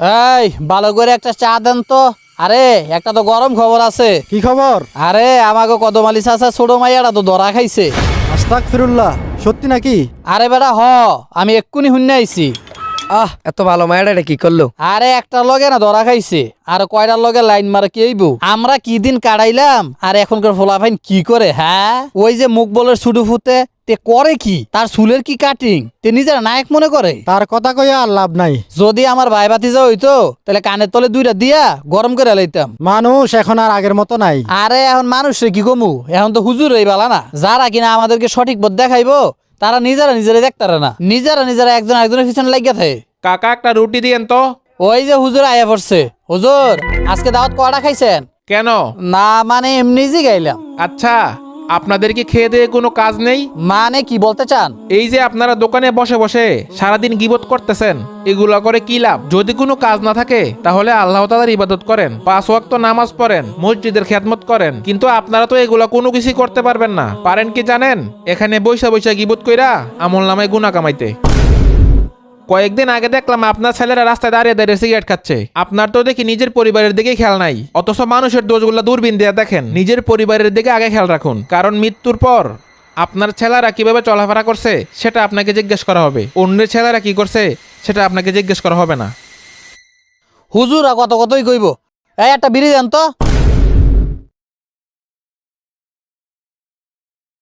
এই ভালো করে একটা চা দেন তো। আরে একটা তো গরম খবর আছে। কি খবর? আরে আমাকে কদমালি চাচা ছোট মাইয়াটা তো ধরা খাইছে। আস্তাক ফিরুল্লাহ সত্যি নাকি? আরে বেটা হ আমি এক্ষুনি শুনে আইছি। আহ এত ভালো মায়েরা এটা কি করল? আরে একটা লগে না ধরা খাইছে আর কয়টার লগে লাইন মারে কি হইব? আমরা কি দিন কাটাইলাম আর এখনকার ফোলাফাইন কি করে হ্যাঁ? ওই যে মুখ বলের ছুটু ফুতে তে করে কি? তার চুলের কি কাটিং তে নিজের নায়ক মনে করে? তার কথা কইয়া আর লাভ নাই। যদি আমার ভাই ভাতিজা হইতো তাহলে কানের তলে দুইটা দিয়া গরম করে লাইতাম। মানুষ এখন আর আগের মতো নাই। আরে এখন মানুষে কি কমু? এখন তো হুজুর এই বালা না। যারা কিনা আমাদেরকে সঠিক পথ দেখাইবো তারা নিজেরা নিজেরা দেখতারে না। নিজেরা নিজেরা একজন একজনের পিছনে লাগিয়া থাকে। কাকা একটা রুটি দিয়েন তো। ওই যে হুজুর আয়া পড়ছে। হুজুর আজকে দাওয়াত কয়টা খাইছেন? কেন? না মানে এমনি জি গাইলাম আচ্ছা। আপনাদের কি খেয়ে দিয়ে কোনো কাজ নেই? মানে কি বলতে চান? এই যে আপনারা দোকানে বসে বসে সারাদিন গিবত করতেছেন এগুলা করে কি লাভ? যদি কোনো কাজ না থাকে তাহলে আল্লাহ তালার ইবাদত করেন পাঁচ ওয়াক্ত নামাজ পড়েন মসজিদের খেদমত করেন। কিন্তু আপনারা তো এগুলা কোনো কিছুই করতে পারবেন না। পারেন কি জানেন? এখানে বৈশা বৈশা গিবত কইরা আমল নামায় গুণা কামাইতে। কয়েকদিন আগে দেখলাম আপনার ছেলেরা রাস্তায় দাঁড়িয়ে দাঁড়িয়ে সিগারেট খাচ্ছে। আপনার তো দেখি নিজের পরিবারের দিকে খেয়াল নাই। অথচ মানুষের দোষগুলো দূরবীন দিয়ে দেখেন। নিজের পরিবারের দিকে আগে খেয়াল রাখুন। কারণ মৃত্যুর পর আপনার ছেলেরা কীভাবে চলাফেরা করছে, সেটা আপনাকে জিজ্ঞেস করা হবে। অন্যের ছেলেরা কি করছে, সেটা আপনাকে জিজ্ঞেস করা হবে না। হুজুর কত কতই কইব? এই একটা বিড়ি দেন তো।